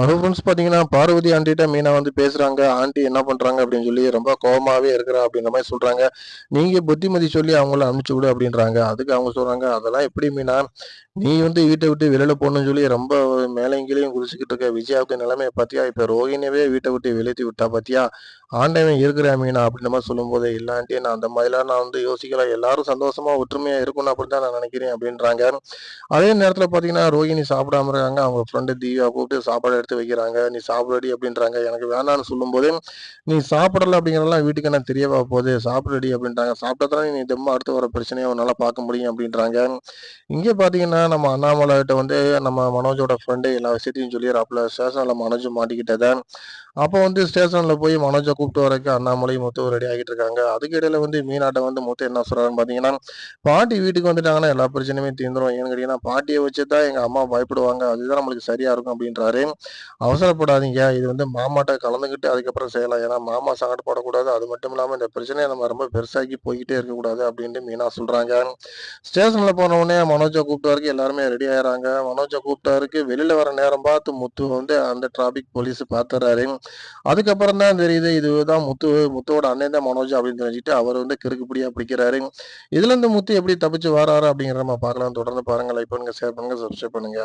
Hello friends பார்த்தீங்கன்னா பார்வதி ஆண்டிகிட்ட மீனா வந்து பேசுகிறாங்க ஆண்டி என்ன பண்ணுறாங்க அப்படின்னு சொல்லி ரொம்ப கோவமாகவே இருக்கிறா அப்படின்ற மாதிரி சொல்கிறாங்க நீங்கள் புத்திமதி சொல்லி அவங்கள அனுப்பிச்சு விடு அப்படின்றாங்க. அதுக்கு அவங்க சொல்கிறாங்க அதெல்லாம் எப்படி மீனா? நீ வந்து வீட்டை விட்டு வெளியில் போகணும்னு சொல்லி ரொம்ப மேலே கீழேயும் குதிச்சுக்கிட்டு இருக்க விஜயாவுக்கு நிலைமையை பார்த்தியா இப்போ ரோஹினியவே வீட்டை விட்டு வெளியேற்றி விட்டா பார்த்தியா ஆண்டவன் இருக்கிறா மீனா அப்படின்ற மாதிரி சொல்லும்போது இல்லாண்டி நான் அந்த மாதிரிலாம் நான் வந்து யோசிக்கல. எல்லாரும் சந்தோஷமாக ஒற்றுமையாக இருக்கணும் அப்படின்னு தான் நான் நினைக்கிறேன் அப்படின்றாங்க. அதே நேரத்தில் பார்த்தீங்கன்னா ரோஹிணி சாப்பிடாம இருக்காங்க. அவங்க ஃப்ரெண்டு தீவியா கூப்பிட்டு சாப்பாடு எடுத்து வைக்கிறாங்க நீ சாப்பிடடி அப்படின்றாங்க. எனக்கு வேணான்னு சொல்லும்போது நீ சாப்பிடல அப்படிங்கிறதெல்லாம் வீட்டுக்கு என்ன தெரியவா போகுது. சாப்பிடடி அப்படின்றாங்க. சாப்பிட்டதானே நீ தெம்மா அடுத்து வர பிரச்சனையை உன்னால் பார்க்க முடியும் அப்படின்றாங்க. இங்கே பார்த்தீங்கன்னா நம்ம அண்ணாமலைகிட்ட வந்து நம்ம மனோஜோட ஃப்ரெண்டு எல்லா விஷயத்தையும் சொல்லிடுறாப்புல. ஸ்டேஷனில் மனோஜ் மாட்டிக்கிட்டதை. அப்போ வந்து ஸ்டேஷனில் போய் மனோஜை கூப்பிட்டு வரக்கு அண்ணாமலை மொத்தம் ரெடி ஆகிட்டு இருக்காங்க. அதுக்கு இடையில வந்து மீனாட்டை வந்து மொத்தம் என்ன சொல்கிறாருன்னு பார்த்தீங்கன்னா பாட்டி வீட்டுக்கு வந்துட்டாங்கன்னா எல்லா பிரச்சனையுமே தீர்ந்துடும் ஏன்னு கேட்டிங்கன்னா பாட்டியை வச்சு தான் எங்கள் அம்மா பயப்படுவாங்க. அதுதான் நம்மளுக்கு சரியாக இருக்கும் அப்படின்றாரு. அவசரப்படாதீங்க. இது வந்து மாமாட்ட கலந்துக்கிட்டு அதுக்கப்புறம் செய்யலாம். ஏன்னா மாமா சங்கடப்படக்கூடாது அது மட்டும் இல்லாமல் இந்த பிரச்சனையை நம்ம ரொம்ப பெருசாக்கி போய்கிட்டே இருக்கக்கூடாது அப்படின்ட்டு மீனா சொல்றாங்க. ஸ்டேஷனில் போன உடனே மனோஜை கூப்பிட்டாருக்கு எல்லாருமே ரெடி ஆயிடுறாங்க மனோஜை கூப்பிட்டாருக்கு வெளியில வர நேரம் பார்த்து முத்து வந்து அந்த டிராபிக் போலீஸ் பார்த்துறாரு அதுக்கப்புறம் தான் தெரியுது இதுதான் முத்து முத்துவோட அண்ணன் தான் மனோஜ் அப்படின்னு தெரிஞ்சுட்டு அவர் வந்து கிறுக்குப்படியாக பிடிக்கிறாரு. இதுல இருந்து முத்து எப்படி தப்பிச்சு வராரு அப்படிங்கிற நம்ம பார்க்கலாம். தொடர்ந்து பாருங்கள் லைக் பண்ணுங்கள் ஷேர் பண்ணுங்கள் சப்ஸ்கிரைப் பண்ணுங்க.